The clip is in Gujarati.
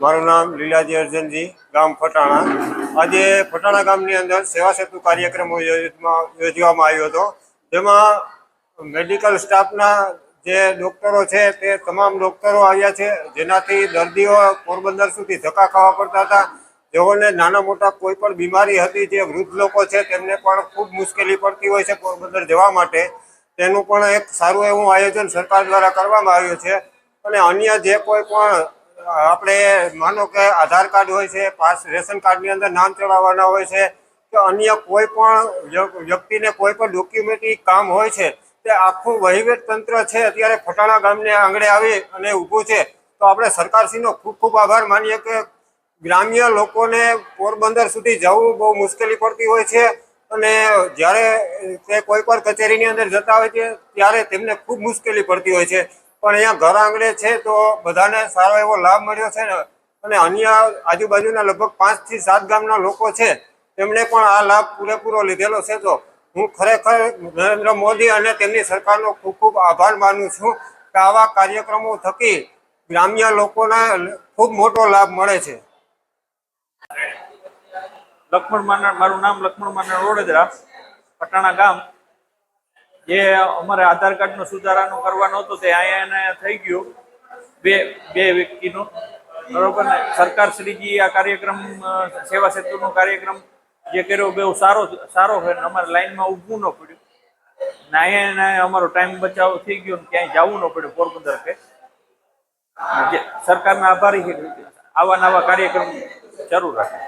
મારું નામ લીલાજી અર્જનજી, ગામ ફટાણા. આજે ફટાણા ગામની અંદર સેવા સેતુ કાર્યક્રમ યોજવામાં આવ્યો હતો. જેમાં મેડિકલ સ્ટાફના જે ડૉક્ટરો છે તે તમામ ડૉક્ટરો આવ્યા છે. જેનાથી દર્દીઓ પોરબંદર સુધી ધક્કા ખાવા પડતા હતા. જેઓને નાના મોટા કોઈ પણ બીમારી હતી, જે વૃદ્ધ લોકો છે, તેમને પણ ખૂબ મુશ્કેલી પડતી હોય છે પોરબંદર જવા માટે. તેનું પણ એક સારું એવું આયોજન સરકાર દ્વારા કરવામાં આવ્યું છે. અને અન્ય જે કોઈ પણ આપણે માનો કે આધાર કાર્ડ હોય છે, પાસ રેશન કાર્ડની અંદર નામ ચડાવવાના હોય છે, કે અન્ય કોઈ પણ વ્યક્તિને કોઈ પણ ડોક્યુમેન્ટરી કામ હોય છે, તે આખું વહીવટ તંત્ર છે, અત્યારે ફટાણા ગામને આંગણે આવી અને ઊભું છે. તો આપણે સરકારશ્રીનો ખૂબ ખૂબ આભાર. માનીએ કે ગ્રામ્ય લોકોને પોરબંદર સુધી જવું બહુ મુશ્કેલી પડતી હોય છે અને જ્યારે તે કોઈ પણ કચેરીની અંદર જતા હોય છે, ત્યારે તેમને ખૂબ મુશ્કેલી પડતી હોય છે. પણ અહીંયા ઘર આંગણે છે તો બધાને સારો એવો લાભ મળ્યો છે ને. અને અન્ય આજુબાજુના લગભગ પાંચથી સાત ગામના લોકો છે તેમણે પણ આ લાભ પૂરેપૂરો લીધેલો છે. તો હું ખરેખર નરેન્દ્ર મોદી અને તેમની સરકારનો ખૂબ ખૂબ આભાર માનું છું કે આવા કાર્યક્રમો થકી ગ્રામ્ય લોકોને ખૂબ મોટો લાભ મળે છે. લક્ષ્મણ માના, મારું નામ લક્ષ્મણ માના રોડેદરા, પટાણા ગામ. જે અમારે આધાર કાર્ડનો સુધારાનો કરવાનો હતો તે અહીંયા થઈ ગયું. બે બે વ્યક્તિનો. બરોબર ને? સરકાર શ્રીજી આ કાર્યક્રમ સેવા સેતુનો કાર્યક્રમ જે કર્યો બહુ સારો સારો છે અમારે લાઈનમાં ઊભવું ન પડ્યું. ને અહીંયા અમારો ટાઈમ બચાવ થઈ ગયો ને ક્યાંય જવું ન પડ્યું પોરબંદર કે સરકારના આભારી છે. આવા નવા કાર્યક્રમ જરૂર રાખે.